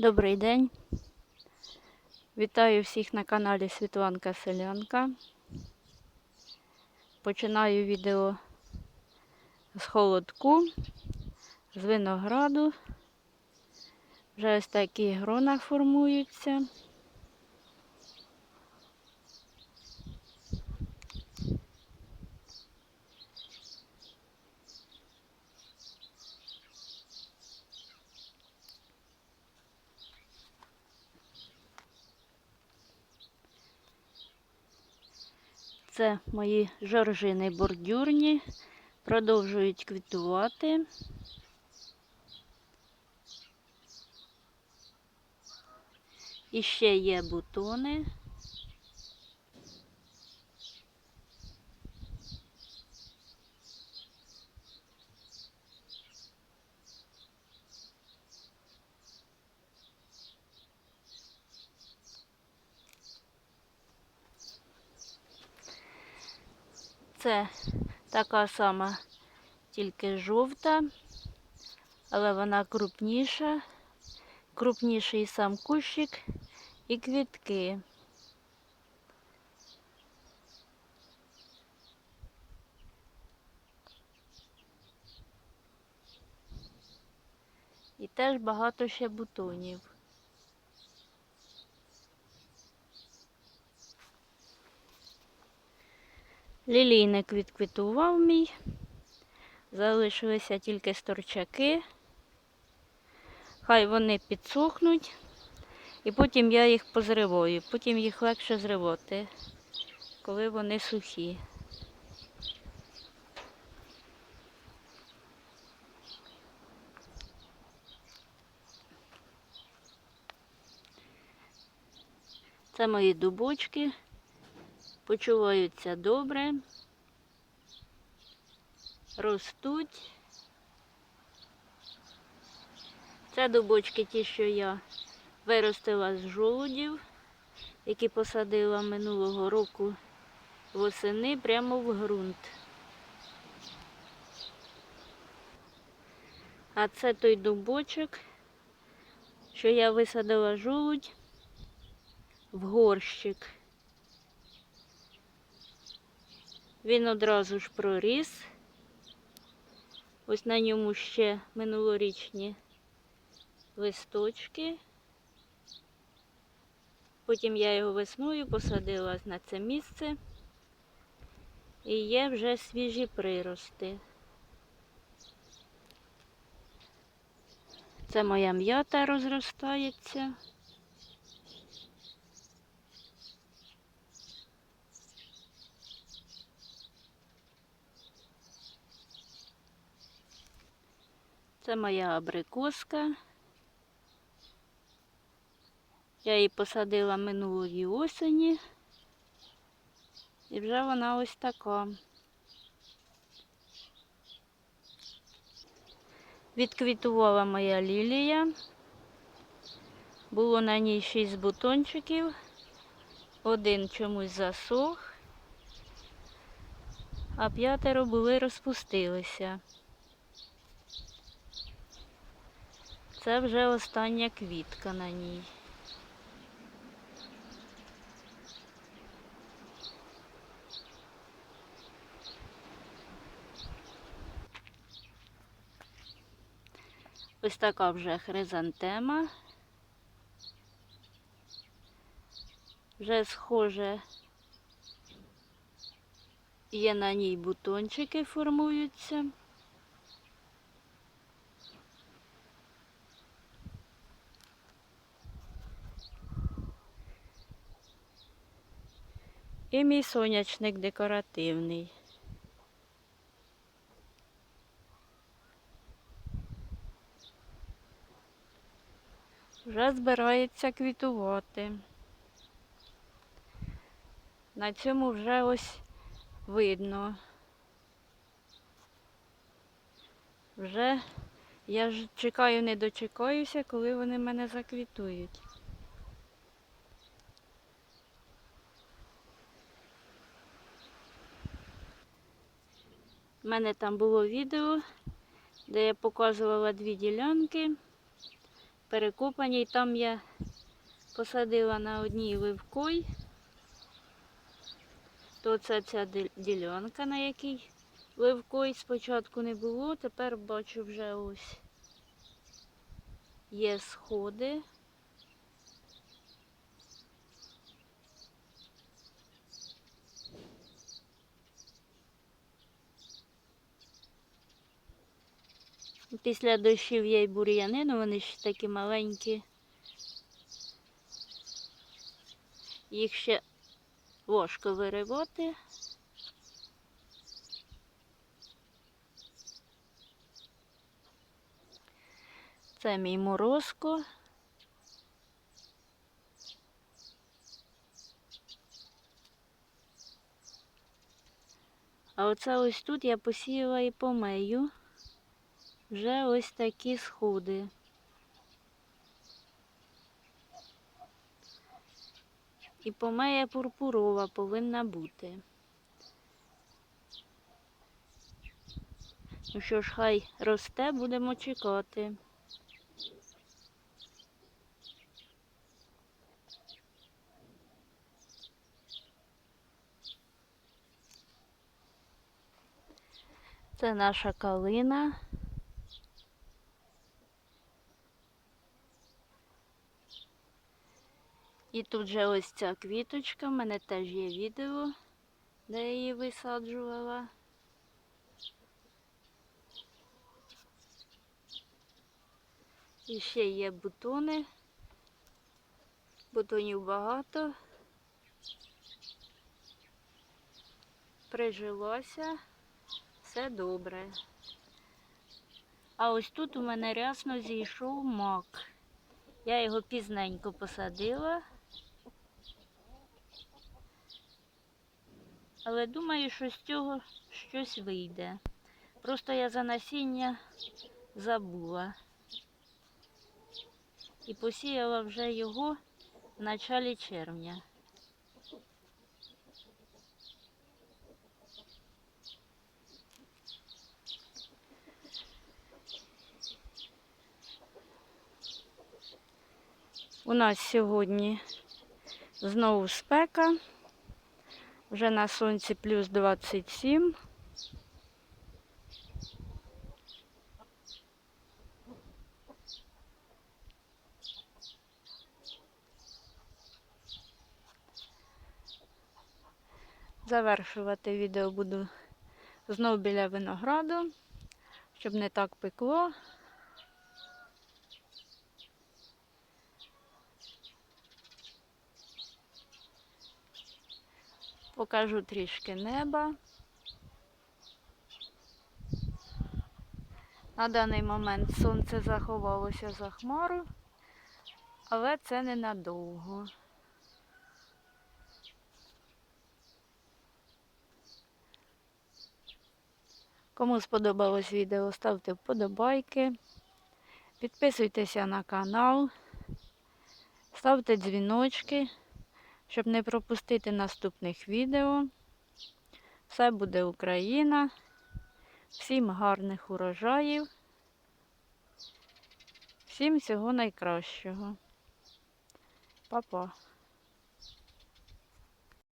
Добрий день. Вітаю всіх на каналі Світланка Селянка. Починаю відео з холодку, з винограду. Вже ось такі грона формуються. Це мої жоржини бордюрні, продовжують квітувати. І ще є бутони. Це така сама, тільки жовта, але вона крупніша. Крупніший сам кущик і квітки. І теж багато ще бутонів. Лілійник відквітував мій. Залишилися тільки сторчаки. Хай вони підсохнуть. І потім я їх позриваю. Потім їх легше зривати, коли вони сухі. Це мої дубочки. Почуваються добре. Ростуть. Це дубочки ті, що я виростила з жолудів, які посадила минулого року восени прямо в ґрунт. А це той дубочок, що я висадила жолудь в горщик. Він одразу ж проріс. Ось на ньому ще минулорічні листочки. Потім я його весною посадила на це місце. І є вже свіжі прирости. Це моя м'ята розростається. Це моя абрикоска. Я її посадила минулої осені. І вже вона ось така. Відквітувала моя лілія. Було на ній шість бутончиків. Один чомусь засох, а п'ятеро були розпустилися. Це вже остання квітка на ній. Ось така вже хризантема. Вже схоже, є на ній бутончики формуються. І мій сонячник декоративний. Вже збирається квітувати. На цьому вже ось видно. Вже я ж чекаю, не дочекаюся, коли вони мене заквітують. У мене там було відео, де я показувала дві ділянки. перекопані. І там я посадила на одній ливкой. То це ця ділянка, на якій ливкой спочатку не було, тепер бачу вже ось є сходи. Після дощів є й бур'яни, ну вони ще такі маленькі. Їх ще важко виривати. Це мій морозко. А оце ось тут я посіяла і помею. Вже ось такі сходи. І помея пурпурова повинна бути. Ну що ж, хай росте, будемо чекати. Це наша калина. І тут же ось ця квіточка, в мене теж є відео, де я її висаджувала. І ще є бутони. Бутонів багато. Прижилося. Все добре. А ось тут у мене рясно зійшов мак. Я його пізненько посадила. Але думаю, що з цього щось вийде. Просто я за насіння забула. І посіяла вже його в началі червня. У нас сьогодні знову спека. Вже на сонці плюс 27. Завершувати відео буду знов біля винограду, щоб не так пекло. Покажу трішки неба. На даний момент сонце заховалося за хмару, але це ненадовго. Кому сподобалось відео, ставте вподобайки, підписуйтеся на канал, ставте дзвіночки щоб не пропустити наступних відео. Все буде Україна. Всім гарних урожаїв. Всім всього найкращого. Па-па.